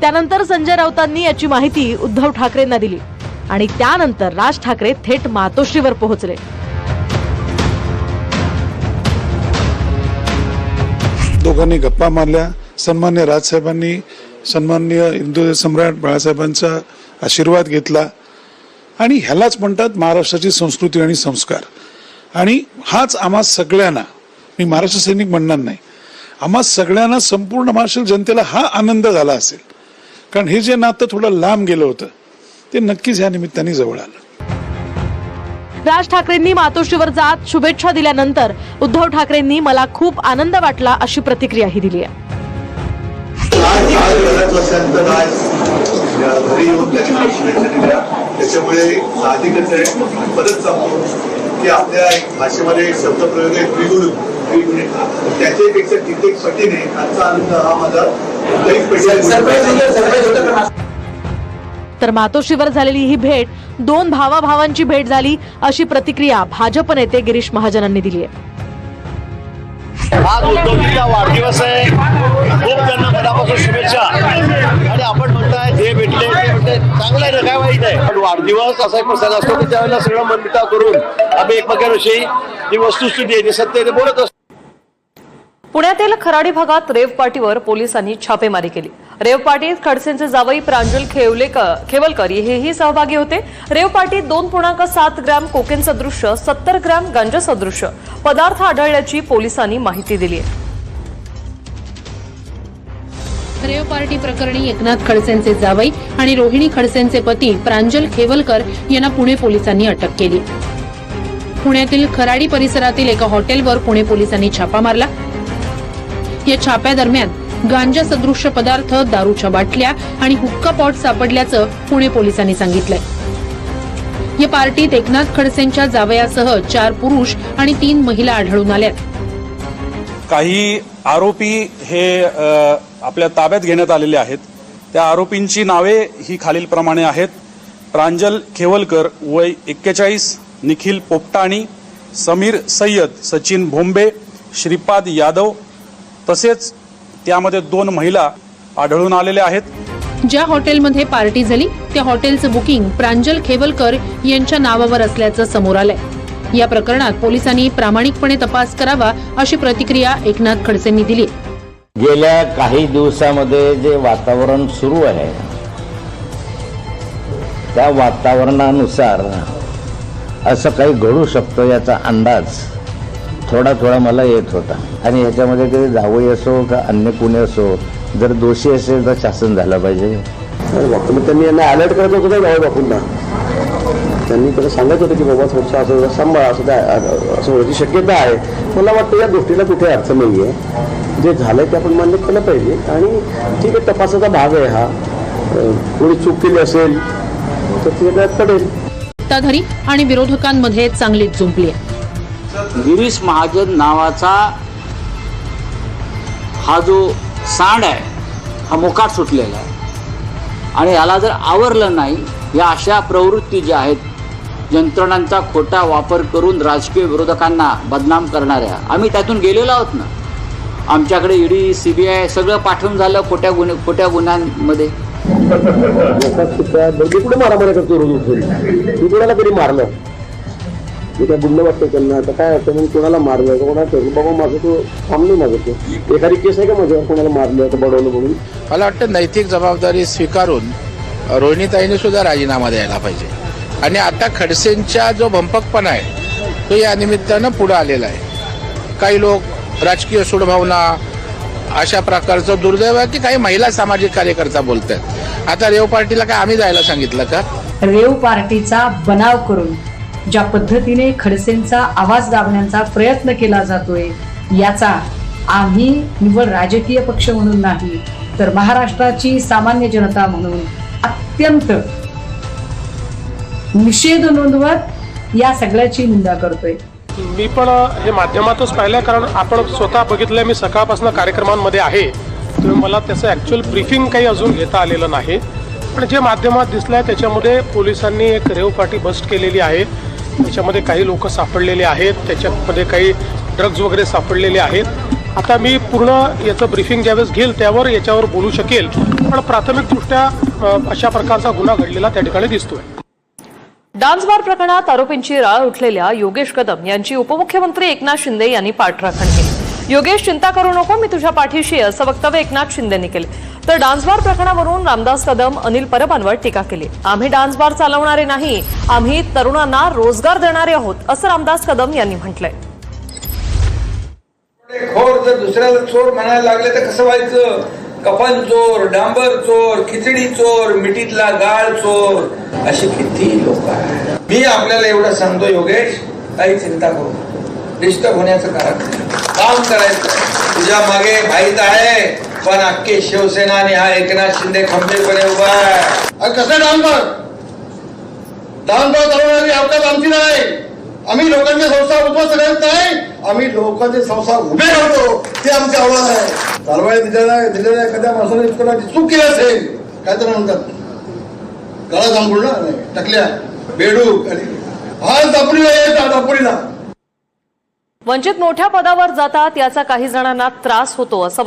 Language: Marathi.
त्यानंतर संजय राऊतांनी याची माहिती उद्धव ठाकरेंना दिली. आणि त्यानंतर राज ठाकरे थेट मातोश्रीवर पोहोचले. दोघांनी गप्पा मारल्या. सन्मान्य राजसाहेबांनी सन्मान्य हिंदू सम्राट बाळासाहेबांचा आशीर्वाद घेतला. आणि ह्यालाच म्हणतात महाराष्ट्राची संस्कृती आणि संस्कार. आणि हाच आम्हा सगळ्यांना मी महाराष्ट्र सैनिक म्हणणार नाही आम्हा सगळ्यांना संपूर्ण महाराष्ट्र जनतेला हा आनंद झाला असेल. कारण हे जे नातं थोडं लांब गेलं होतं ते नक्कीच ह्या निमित्ताने जवळ आलं. राज ठाकरेंनी मातोश्रीवर जात शुभेच्छा दिल्यानंतर उद्धव ठाकरेंनी मला खूप आनंद वाटला अशी प्रतिक्रियाही दिली आहे. या त्याच्यामुळे साहजिकच आहे परत सांगतो की आपल्या एक भाषेमध्ये एक शब्दप्रयोग आहे द्विगुण द्विगुणे त्याच्यापेक्षा कित्येक पटीने आजचा आनंद हा माझा तर मातोश्रीवर झालेली ही भेट दोन भावाभावांची भेट झाली अशी प्रतिक्रिया भाजप नेते गिरीश महाजनांनी दिली आहे. आज उद्धवजीचा वाढदिवस आहे. खूप त्यांना मनापासून शुभेच्छा. आणि आपण म्हणताय हे भेटले चांगलं आहे ना काय वाईट आहे? पण वाढदिवस असा एक प्रसंग असतो की त्यावेळेला सगळं मनमिटाव करून आम्ही एकमेकांविषयी जी वस्तुस्थिती आहे ती सत्य बोलत असतो. पुण्यातील खराडी भागात रेव पार्टीवर पोलिसांनी छापेमारी केली. रेव पार्टीत खडसेंचे जावई प्रांजल खेवलेकर खेवलकर हेही सहभागी होते. रेव पार्टीत दोन पूर्णांक सात ग्रॅम कोकेन सदृश्य सत्तर ग्रॅम गांजा सदृश पदार्थ आढळल्याची पोलिसांनी माहिती दिली आहे. रेव पार्टी प्रकरणी एकनाथ खडसेंचे जावई आणि रोहिणी खडसेंचे पती प्रांजल खेवलकर यांना पुणे पोलिसांनी अटक केली. पुण्यातील खराडी परिसरातील एका हॉटेलवर पुणे पोलिसांनी छापा मारला. या छाप्यादरम्यान गांजा सदृश्य पदार्थ दारूच्या बाटल्या आणि हुक्का पॉट सापडल्याचं पुणे पोलिसांनी सांगितलंय. या पार्टीत एकनाथ खडसेंच्या जावयासह चार पुरुष आणि तीन महिला आढळून आल्यात. काही आरोपी हे आपल्या ताब्यात घेण्यात आलेले आहेत. त्या आरोपींची नावे ही खालीलप्रमाणे आहेत. प्रांजल खेवलकर वय एक्केचाळीस निखिल पोपटाणी समीर सय्यद सचिन भोंबे श्रीपाद यादव तसेच त्यामध्ये दोन महिला आढळून आलेल्या आहेत. ज्या हॉटेलमध्ये पार्टी झाली त्या हॉटेलचं बुकिंग प्रांजल खेवलकर यांच्या नावावर असल्याचं समोर आलंय. या प्रकरणात पोलिसांनी प्रामाणिकपणे तपास करावा अशी प्रतिक्रिया एकनाथ खडसेंनी दिली. गेल्या काही दिवसामध्ये जे वातावरण सुरू आहे त्या वातावरणानुसार असं काही घडू शकतं याचा अंदाज थोडा थोडा मला येत होता. आणि ह्याच्यामध्ये कधी जावई असो का अन्य कुणी असो जर दोषी असेल तर शासन झालं पाहिजे. त्यांनी यांना अलर्ट करत होतं ना जाऊ बापूंना? त्यांनी त्याला सांगत होतं की बाबा थोडंसं असं सांभाळ असं काय असं होण्याची शक्यता आहे. मला वाटतं या गोष्टीला कुठे अर्थ नाही आहे जे झालंय ते आपण मान्य केलं पाहिजे. आणि ठीक आहे तपासाचा भाग आहे हा. कोणी चूक केली असेल तर ते पडेल. सत्ताधारी आणि विरोधकांमध्ये चांगलीच जुंपली आहे. गिरीश महाजन नावाचा हा जो सांड आहे हा मोकाट सुटलेला आहे. आणि याला जर आवरलं नाही या अशा प्रवृत्ती ज्या आहेत यंत्रणांचा खोटा वापर करून राजकीय विरोधकांना बदनाम करणाऱ्या आम्ही त्यातून गेलेलो आहोत ना. आमच्याकडे ईडी सी बी आय सगळं पाठवून झालं खोट्या गुन्हे खोट्या गुन्ह्यांमध्ये. मारामारी करतो रोज उठून? मारलं? मी काय गुन्हा वाटतं त्यांना? आता काय होतं मग कोणाला मारलं? तर कोणाला ठरलं बाबा माझं तो नाही माझं तो. एखादी केस आहे का माझ्यावर? कोणाला मारलं तर बडवलं म्हणून? मला वाटतं नैतिक जबाबदारी स्वीकारून रोहिणीताईने सुद्धा राजीनामा द्यायला पाहिजे. आणि आता खडसेंच्या जो भंपकपणा आहे तो या निमित्तानं पुढं आलेला आहे. काही लोक राजकीय सूडभावना अशा प्रकारचं दुर्दैव आहे की काही महिला सामाजिक कार्यकर्ता बोलत आहेत आता रेव पार्टीला काय आम्ही जायला सांगितलं का? रेव पार्टीचा बनाव करून ज्या पद्धतीने खडसेंचा आवाज दाबण्याचा प्रयत्न केला जातोय याचा आम्ही निवड राजकीय पक्ष म्हणून नाही तर महाराष्ट्राची सामान्य जनता म्हणून अत्यंत निषेध नोंदवत या सगळ्याची निंदा करतोय. मी पण हे माध्यमातच पाहिलं कारण आपण स्वतः बघितलं मी सकाळपासून कार्यक्रमांमध्ये आहे. तर मला त्याचं ॲक्च्युअल ब्रीफिंग काही अजून घेता आलेलं नाही. पण जे माध्यमात दिसलं आहे त्याच्यामध्ये पोलिसांनी एक रेव पार्टी बस्ट केलेली आहे. त्याच्यामध्ये काही लोक सापडलेले आहेत त्याच्यामध्ये काही ड्रग्ज वगैरे सापडलेले आहेत. आता मी पूर्ण याचं ब्रीफिंग ज्यावेळेस घेईल त्यावर याच्यावर बोलू शकेल पण प्राथमिकदृष्ट्या अशा प्रकारचा गुन्हा घडलेला त्या ठिकाणी दिसतोय. डान्स बार प्रकरणात आरोपींची राळ उठलेल्या योगेश कदम यांची उपमुख्यमंत्री एकनाथ शिंदे यांनी पाठराखण केली. योगेश चिंता करू नको मी तुझ्या पाठीशी असं वक्तव्य एकनाथ शिंदेनी केले. तर डान्स बार प्रकरणावरून रामदास कदम अनिल परबांवर टीका केली. आम्ही डान्स बार चालवणारे नाही आम्ही तरुणांना रोजगार देणारे आहोत असं रामदास कदम यांनी म्हटलंय. खोर जर दुसऱ्याला चोर म्हणायला लागले तर कसं व्हायचं? कपन चोर डांबर चोर खिचडी चोर मिठीतला गाळ चोर अशी किती लोक आहेत. मी आपल्याला एवढं सांगतो योगेश काही चिंता करू डिस्टर्ब होण्याचं कारण काम करायचं. तुझ्या मागे माहीत आहे. पण अख्खे शिवसेना आणि हा एकनाथ शिंदे खंबीरपणे उभा आहे. कसं डांबर डांबर चालवणारी आपल्यात आमची नाही. आम्ही लोकांचे संसार उद्ध्वस्त करत नाही. आम्ही लोकांचे संसार उभे राहतो. ते आमचे आव्हान आहे. चालवायला दिलेल्या दिलेल्या एखाद्या माणसाने इतकं चूक केली असेल काय तर म्हणतात. गळा जांभूळ ना? टकल्या. बेडूक आणि हा दापुरीला येत दापुरीला वंचित मोठ्या पदावर जातात याचा काही जणांना त्रास होतो असं